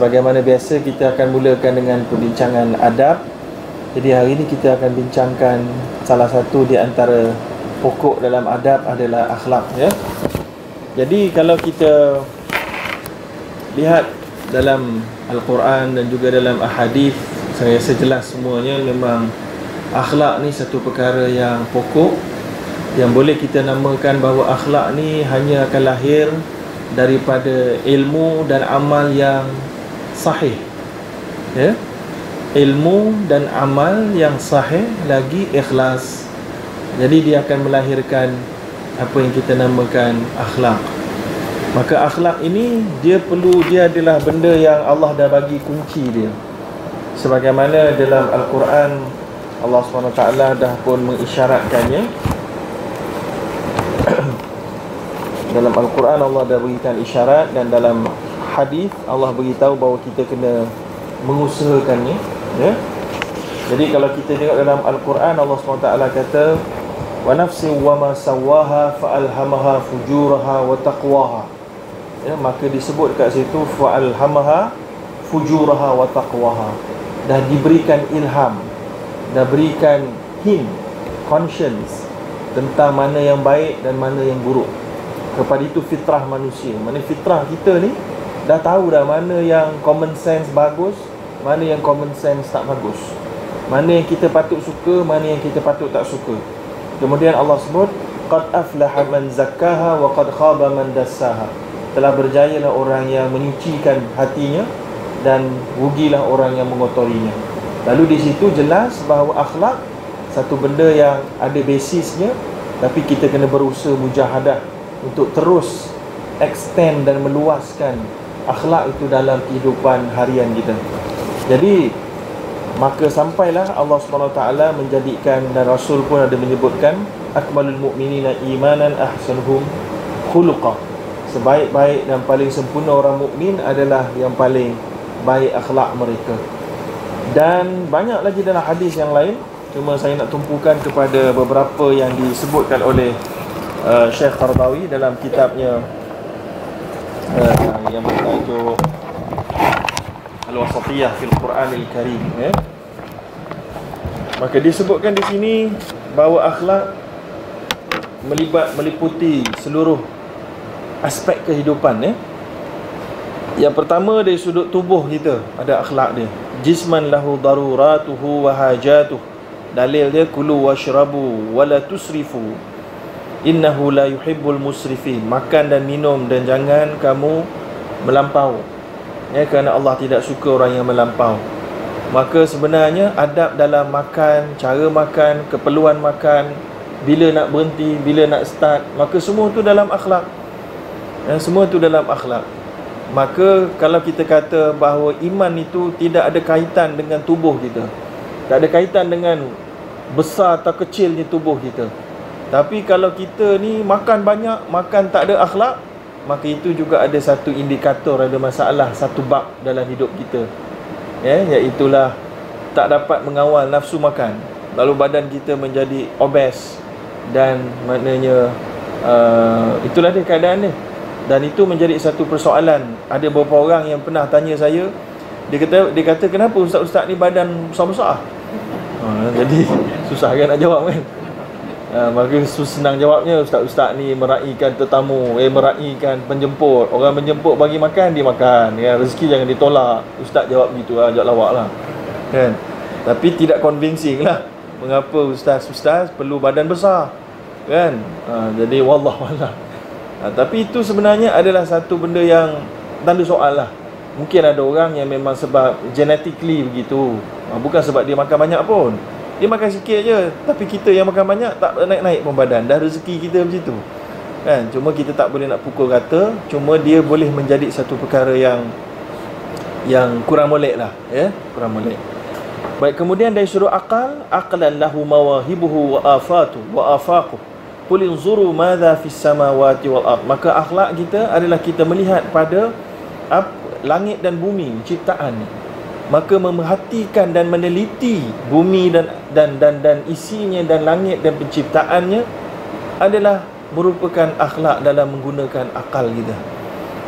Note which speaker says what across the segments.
Speaker 1: Sebagaimana biasa kita akan mulakan dengan perbincangan adab Jadi hari ini kita akan bincangkan salah satu di antara pokok dalam adab adalah akhlak ya. Jadi kalau kita lihat dalam Al-Quran dan juga dalam ahadith saya rasa jelas semuanya memang akhlak ni satu perkara yang pokok yang boleh kita namakan bahawa akhlak ni hanya akan lahir daripada ilmu dan amal yang sahih. Ya? Ilmu dan amal yang sahih lagi ikhlas. Jadi dia akan melahirkan apa yang kita namakan akhlak. Maka akhlak ini dia perlu dia adalah benda yang Allah dah bagi kunci dia. Sebagaimana dalam al-Quran Allah SWT dah pun mengisyaratkannya. Dalam Al-Quran Allah dah berikan isyarat dan dalam hadis Allah beritahu bahawa kita kena mengusahakannya ya. Jadi kalau kita tengok dalam Al-Quran Allah SWT kata wa nafsi wa ma sawaha fa alhamaha fujuraha wa taqwaha. Ya maka disebut kat situ fa alhamaha fujuraha wa taqwaha. Dan diberikan ilham dan berikan hint conscience tentang mana yang baik dan mana yang buruk. Kepada itu fitrah manusia. Mana fitrah kita ni dah tahu dah mana yang common sense bagus mana yang common sense tak bagus. Mana yang kita patut suka mana yang kita patut tak suka. Kemudian Allah sebut qad aflaha man zakkaha wa qad khaba man dassaha. Telah berjayalah orang yang menyucikan hatinya dan rugilah orang yang mengotorinya. Lalu di situ jelas bahawa akhlak satu benda yang ada basisnya tapi kita kena berusaha mujahadah untuk terus extend dan meluaskan akhlak itu dalam kehidupan harian kita. Jadi maka sampailah Allah SWT menjadikan dan Rasul pun ada menyebutkan akmalul mu'minina imanan ahsanuhum khuluqa. Sebaik-baik dan paling sempurna orang mukmin adalah yang paling baik akhlak mereka. Dan banyak lagi dalam hadis yang lain Cuma saya nak tumpukan kepada beberapa yang disebutkan oleh uh, Syekh Qardawi dalam kitabnya uh, yang bertajuk Al-Wasatiyah fil Quran Al-Karim ya. Maka disebutkan di sini bahawa akhlak melibat meliputi seluruh aspek kehidupan ya. Yang pertama dari sudut tubuh kita ada akhlak dia. Jisman lahu daruratuhu wa hajatuhu dalil dia kulu washrabu wala tusrifu innahu la yuhibbul musrifin makan dan minum dan jangan kamu melampau. Ya kerana Allah tidak suka orang yang melampau. Maka sebenarnya adab dalam makan cara makan keperluan makan bila nak berhenti bila nak start maka semua tu dalam akhlak. Ya, semua tu dalam akhlak. Maka kalau kita kata bahawa iman itu tidak ada kaitan dengan tubuh kita tak ada kaitan dengan besar atau kecilnya tubuh kita. Tapi kalau kita ni makan banyak, makan tak ada akhlak, maka itu juga ada satu indikator ada masalah satu bab dalam hidup kita. Ya, iaitulah tak dapat mengawal nafsu makan. Lalu badan kita menjadi obes dan maknanya uh, itulah dia keadaan dia. Dan itu menjadi satu persoalan. Ada beberapa orang yang pernah tanya saya, dia kata dia kata kenapa ustaz-ustaz ni badan besar-besar? Ha, jadi susah kan nak jawab kan ha, maka senang jawabnya ustaz-ustaz ni meraihkan tetamu eh meraihkan penjemput. Orang menjemput bagi makan dia makan. Ya rezeki jangan ditolak. Ustaz jawab gitu lah jawab lawak lah. Kan? Tapi tidak convincing lah. Mengapa ustaz-ustaz perlu badan besar? Kan? Ha, jadi wallah wallah. Ha, tapi itu sebenarnya adalah satu benda yang tanda soal lah. Mungkin ada orang yang memang sebab genetically begitu. Ha, Bukan sebab dia makan banyak pun Dia makan sikit je. Tapi kita yang makan banyak tak naik-naik pun badan. Dah rezeki kita macam tu. Kan? Cuma kita tak boleh nak pukul kata Cuma dia boleh menjadi satu perkara yang Yang kurang molek lah ya? Kurang molek. Baik, kemudian dari suruh akal Aqlan lahu mawahibuhu wa afatu wa afaquh Qul inzuru madha fis samawati wal ard. Maka akhlak kita adalah kita melihat pada langit dan bumi ciptaan maka memerhatikan dan meneliti bumi dan dan dan dan isinya dan langit dan penciptaannya adalah merupakan akhlak dalam menggunakan akal kita.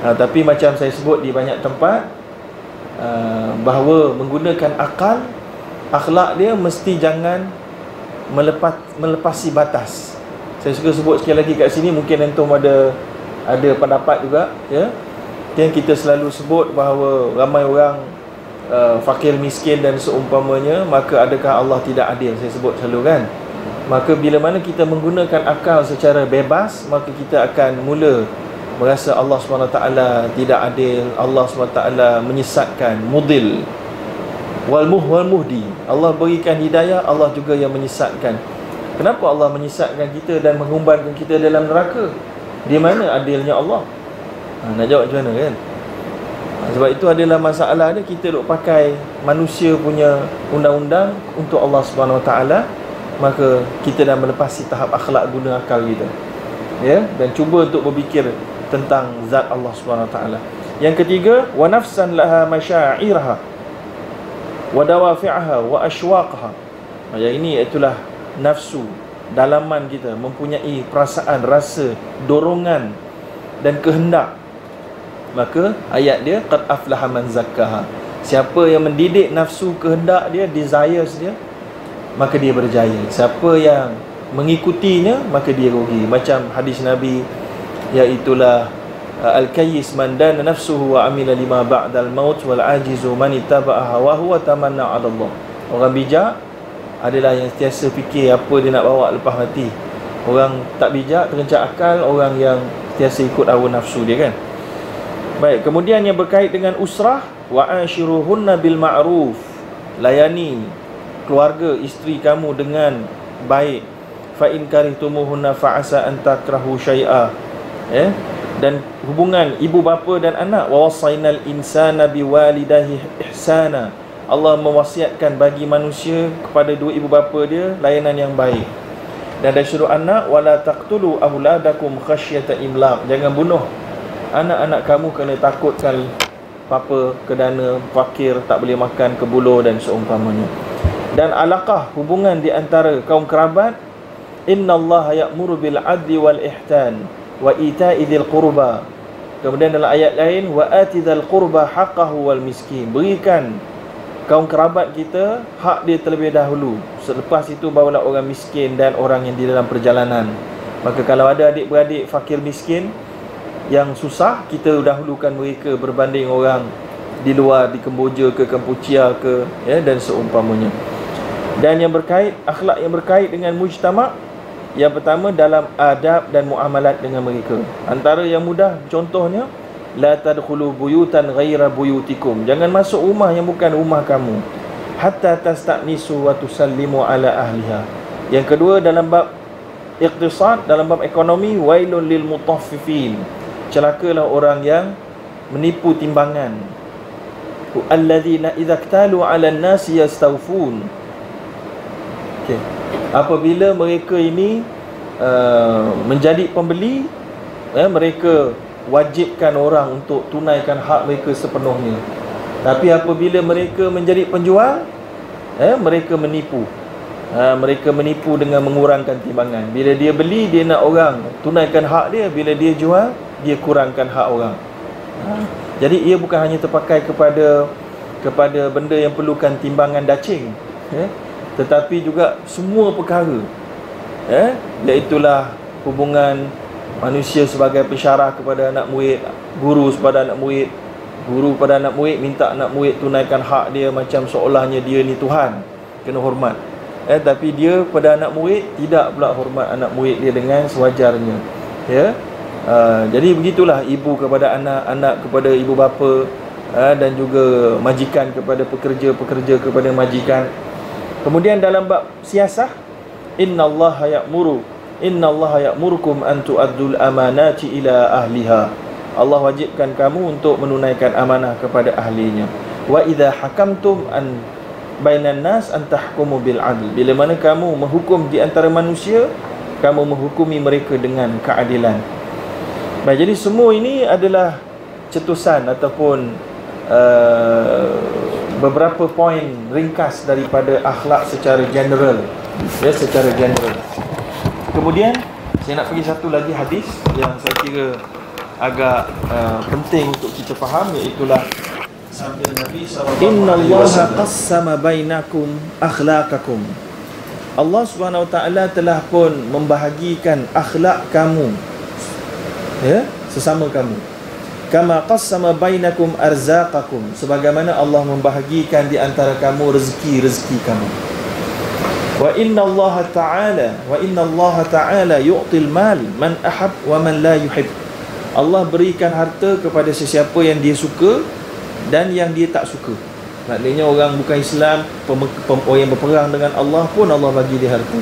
Speaker 1: Ha, tapi macam saya sebut di banyak tempat uh, bahawa menggunakan akal akhlak dia mesti jangan melepas melepasi batas. Saya suka sebut sekali lagi kat sini mungkin antum ada ada pendapat juga ya. Yang kita selalu sebut bahawa ramai orang uh, fakir miskin dan seumpamanya maka adakah Allah tidak adil? Saya sebut selalu kan. Maka bila mana kita menggunakan akal secara bebas maka kita akan mula merasa Allah SWT tidak adil, Allah SWT menyesatkan, mudil. Wal muh wal muhdi. Allah berikan hidayah Allah juga yang menyesatkan. Kenapa Allah menyesatkan kita dan mengumbankan kita dalam neraka? Di mana adilnya Allah? Ha, nak jawab macam mana kan sebab itu adalah masalah dia kita duk pakai manusia punya undang-undang untuk Allah Subhanahu Wa Taala maka kita dah melepasi tahap akhlak guna akal kita. Ya dan cuba untuk berfikir tentang zat Allah Subhanahu Wa Taala. Yang ketiga wa nafsan laha masyairaha wa dawafi'aha wa ashwaqaha. Yang ini itulah nafsu dalaman kita mempunyai perasaan rasa dorongan dan kehendak maka ayat dia qad aflaha man zakkaha siapa yang mendidik nafsu kehendak dia desires dia maka dia berjaya siapa yang mengikutinya maka dia rugi macam hadis nabi iaitulah Uh, al-kayyis man dana nafsuhu wa amila lima ba'dal maut wal ajizu man ittaba'a hawahu wa tamanna 'ala Allah. Orang bijak adalah yang sentiasa fikir apa dia nak bawa lepas mati. Orang tak bijak terencak akal orang yang sentiasa ikut hawa nafsu dia kan. Baik, kemudian yang berkait dengan usrah wa ashiruhunna bil ma'ruf. Layani keluarga isteri kamu dengan baik. Fa in karihtumuhunna fa asa an takrahu syai'a. Eh? dan hubungan ibu bapa dan anak wa wasainal insana biwalidahi ihsana Allah mewasiatkan bagi manusia kepada dua ibu bapa dia layanan yang baik dan ada suruh anak wala taqtulu auladakum khasyata imlaq jangan bunuh anak-anak kamu kerana takutkan papa kedana fakir tak boleh makan kebuluh dan seumpamanya. Dan alaqah hubungan di antara kaum kerabat innallaha ya'muru bil adli wal ihsan wa ita'i dzil qurba. Kemudian dalam ayat lain wa ati dzal qurba haqqahu wal miskin. Berikan kaum kerabat kita hak dia terlebih dahulu. Selepas itu bawalah orang miskin dan orang yang di dalam perjalanan. Maka kalau ada adik-beradik fakir miskin yang susah kita dahulukan mereka berbanding orang di luar di Kemboja ke Kempucia ke ya dan seumpamanya dan yang berkait akhlak yang berkait dengan mujtama' Yang pertama dalam adab dan muamalat dengan mereka. Antara yang mudah contohnya la tadkhulu buyutan ghaira buyutikum. Jangan masuk rumah yang bukan rumah kamu. Hatta tastanisu wa tusallimu ala ahliha. Yang kedua dalam bab iqtisad, dalam bab ekonomi wailul lil mutaffifin. Celakalah orang yang menipu timbangan. Alladzina idza ktalu ala an-nasi yastawfun. Okay apabila mereka ini uh, menjadi pembeli eh, mereka wajibkan orang untuk tunaikan hak mereka sepenuhnya tapi apabila mereka menjadi penjual eh, mereka menipu uh, mereka menipu dengan mengurangkan timbangan. Bila dia beli dia nak orang tunaikan hak dia. Bila dia jual dia kurangkan hak orang. Uh, jadi ia bukan hanya terpakai kepada kepada benda yang perlukan timbangan dacing eh, tetapi juga semua perkara eh iaitulah hubungan manusia sebagai pensyarah kepada anak murid guru kepada anak murid guru pada anak murid minta anak murid tunaikan hak dia macam seolahnya dia ni Tuhan kena hormat eh tapi dia pada anak murid tidak pula hormat anak murid dia dengan sewajarnya ya uh, jadi begitulah ibu kepada anak anak kepada ibu bapa uh, dan juga majikan kepada pekerja-pekerja kepada majikan Kemudian dalam bab siasah innallaha ya'muru innallaha ya'murukum an tu'addul amanati ila ahliha. Allah wajibkan kamu untuk menunaikan amanah kepada ahlinya. Wa idza hakamtum an bainan nas an tahkumu bil adl. Bila mana kamu menghukum di antara manusia, kamu menghukumi mereka dengan keadilan. Baik, jadi semua ini adalah cetusan ataupun uh, beberapa poin ringkas daripada akhlak secara general ya secara general kemudian saya nak pergi satu lagi hadis yang saya kira agak uh, penting untuk kita faham iaitu Nabi Inna Allah qassama bainakum akhlaqakum. Allah Subhanahu Wa Taala telah pun membahagikan akhlak kamu. Ya? Sesama kamu. Kama qassama bainakum arzaqakum. Sebagaimana Allah membahagikan di antara kamu rezeki-rezeki kamu. Wa inna Allah Taala wa inna Allah Taala yu'til mal man ahab wa man la yuhib. Allah berikan harta kepada sesiapa yang dia suka dan yang dia tak suka. Maknanya orang bukan Islam orang yang berperang dengan Allah pun Allah bagi dia harta.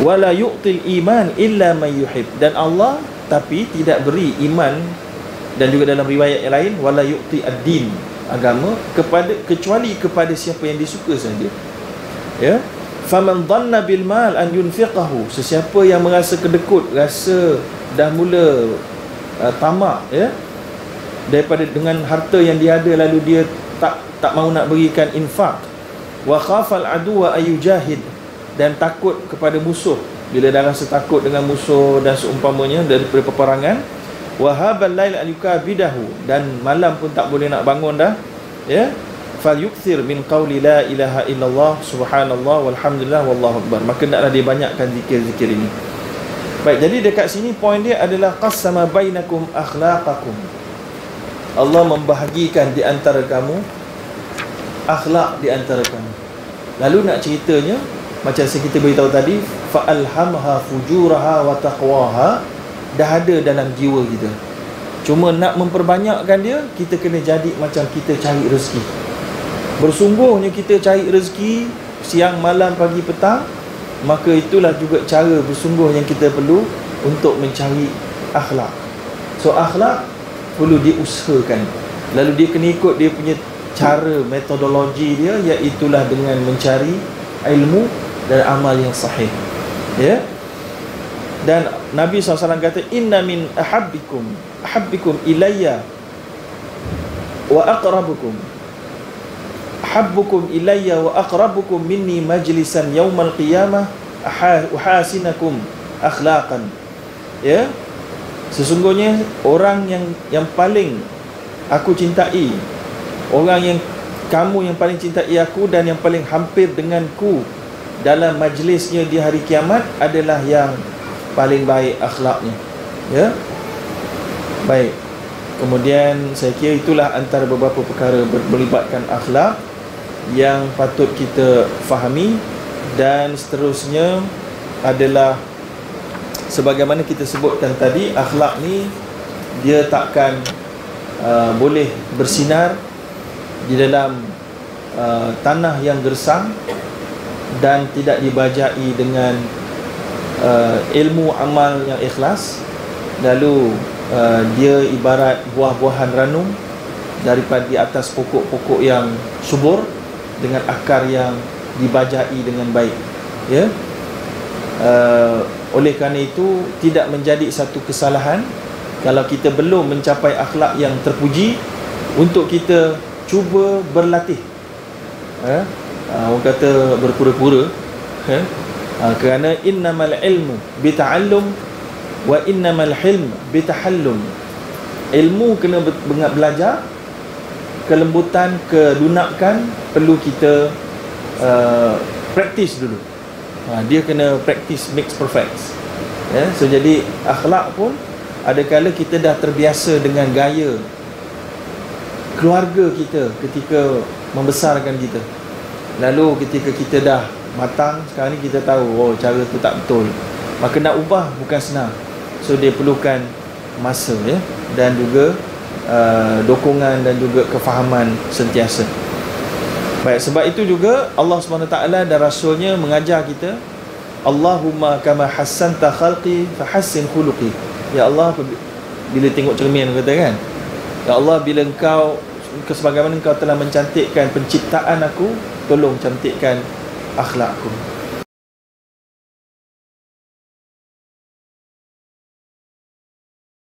Speaker 1: Wala yu'til iman illa man yuhib. Dan Allah tapi tidak beri iman dan juga dalam riwayat yang lain wala yu'ti ad-din agama kepada kecuali kepada siapa yang disuka saja. Ya? Faman dhanna bil mal an yunfiqahu. Sesiapa yang merasa kedekut rasa dah mula uh, tamak ya daripada dengan harta yang dia ada lalu dia tak tak mahu nak berikan infak. Wa khafal adu wa ayujahid. Dan takut kepada musuh. Bila dah rasa takut dengan musuh dan seumpamanya daripada peperangan wa habal lail an yukabidahu. Dan malam pun tak boleh nak bangun dah ya. Fal yukthir min qawli la ilaha illallah subhanallah walhamdulillah wallahu akbar. Maka naklah dia banyakkan zikir-zikir ini. Baik jadi dekat sini poin dia adalah qassama bainakum akhlaqakum Allah membahagikan di antara kamu akhlak di antara kamu. Lalu nak ceritanya macam yang kita beritahu tadi fa alhamha fujuraha wa taqwaha dah ada dalam jiwa kita. Cuma nak memperbanyakkan dia kita kena jadi macam kita cari rezeki. Bersungguhnya kita cari rezeki siang malam pagi petang maka itulah juga cara bersungguh yang kita perlu untuk mencari akhlak. So akhlak perlu diusahakan. Lalu dia kena ikut dia punya cara metodologi dia iaitulah dengan mencari ilmu dan amal yang sahih. Ya? Dan Nabi SAW kata inna min ahabbikum ahabbikum ilayya wa aqrabukum. Ahabbukum ilayya wa aqrabukum minni majlisan yawmal qiyamah uhasinakum akhlaqan. Ya Sesungguhnya orang yang yang paling aku cintai Orang yang kamu yang paling cintai aku dan yang paling hampir denganku Dalam majlisnya di hari kiamat adalah yang paling baik akhlaknya. Ya? Baik. Kemudian saya kira itulah antara beberapa perkara melibatkan akhlak Yang patut kita fahami Dan seterusnya adalah sebagaimana kita sebutkan tadi akhlak ni dia takkan uh, boleh bersinar di dalam uh, tanah yang gersang dan tidak dibajai dengan uh, ilmu amal yang ikhlas. Lalu uh, dia ibarat buah-buahan ranum daripada di atas pokok-pokok yang subur dengan akar yang dibajai dengan baik. Ya? Uh, oleh kerana itu tidak menjadi satu kesalahan kalau kita belum mencapai akhlak yang terpuji untuk kita cuba berlatih. Eh? orang kata berpura-pura. Eh? kerana innamal ilmu bita'allum wa innamal hilm bitahallum. Ilmu kena belajar kelembutan, kelunakan perlu kita uh, praktis dulu ha, dia kena practice makes perfect. Ya so jadi akhlak pun ada kala kita dah terbiasa dengan gaya keluarga kita ketika membesarkan kita. Lalu ketika kita dah matang sekarang ni kita tahu oh cara tu tak betul. Maka nak ubah bukan senang. So dia perlukan masa ya dan juga uh, dokongan dan juga kefahaman sentiasa Baik, sebab itu juga Allah SWT dan Rasulnya mengajar kita Allahumma kama hassanta khalqi fahassin khuluqi. Ya Allah, bila tengok cermin kata kan Ya Allah, bila engkau Sebagaimana engkau telah mencantikkan penciptaan aku Tolong cantikkan akhlakku